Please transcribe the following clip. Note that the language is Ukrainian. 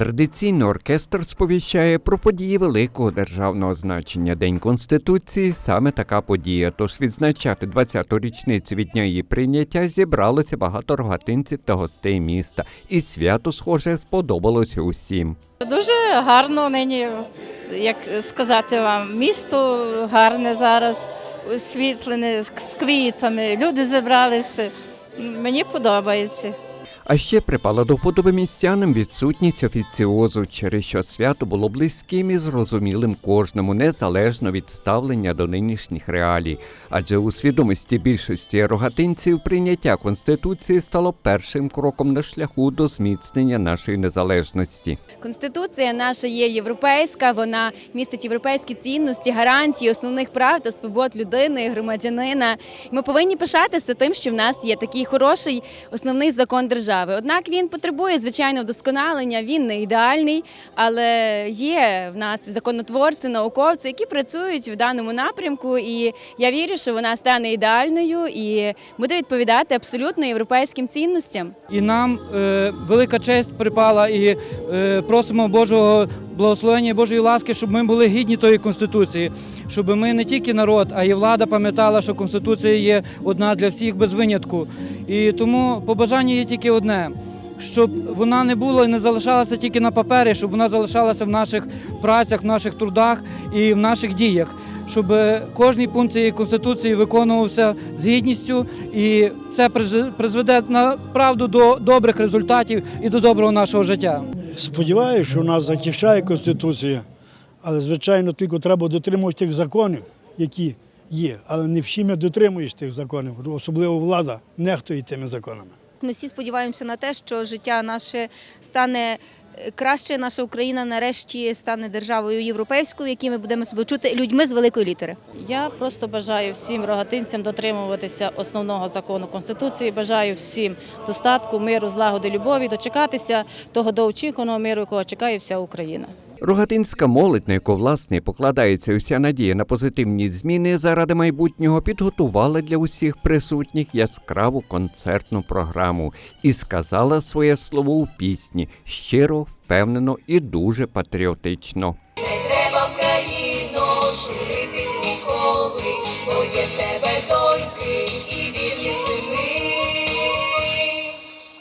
Традиційно оркестр сповіщає про події великого державного значення День Конституції. Саме така подія. Тож відзначати 20-ту річницю від дня її прийняття зібралося багато рогатинців та гостей міста. І свято, схоже, сподобалося усім. Дуже гарно нині, як сказати вам, місто гарне зараз, освітлене з квітами. Люди зібралися. Мені подобається. А ще припала до вподоби містянам відсутність офіціозу, через що свято було близьким і зрозумілим кожному, незалежно від ставлення до нинішніх реалій. Адже у свідомості більшості рогатинців прийняття конституції стало першим кроком на шляху до зміцнення нашої незалежності. Конституція наша є європейська, вона містить європейські цінності, гарантії основних прав та свобод людини, громадянина. Ми повинні пишатися тим, що в нас є такий хороший основний закон держави. Однак він потребує звичайно вдосконалення. Він не ідеальний, але є в нас законотворці, науковці, які працюють в даному напрямку. І я вірю, що вона стане ідеальною і буде відповідати абсолютно європейським цінностям. І нам е, велика честь припала, і е, просимо Божого благословення, Божої ласки, щоб ми були гідні тої конституції, щоб ми не тільки народ, а й влада пам'ятала, що конституція є одна для всіх без винятку. І тому побажання є тільки одне. Щоб вона не була і не залишалася тільки на папері, щоб вона залишалася в наших працях, в наших трудах і в наших діях, щоб кожний пункт цієї конституції виконувався з гідністю, і це приз- призведе направду до добрих результатів і до доброго нашого життя. Сподіваюся, що нас захищає Конституція, але, звичайно, тільки треба дотримуватися тих законів, які є. Але не всі ми дотримуємося тих законів, особливо влада нехтує тими законами. Ми всі сподіваємося на те, що життя наше стане краще. Наша Україна нарешті стане державою європейською, в ми будемо себе чути людьми з великої літери. Я просто бажаю всім рогатинцям дотримуватися основного закону Конституції. Бажаю всім достатку, миру, злагоди, любові, дочекатися того доочікуваного миру, якого чекає вся Україна. Рогатинська молодь, на яку власне покладається уся надія на позитивні зміни заради майбутнього, підготувала для усіх присутніх яскраву концертну програму і сказала своє слово у пісні щиро, впевнено і дуже патріотично. Не треба в країну, ніколи, бо є тебе до.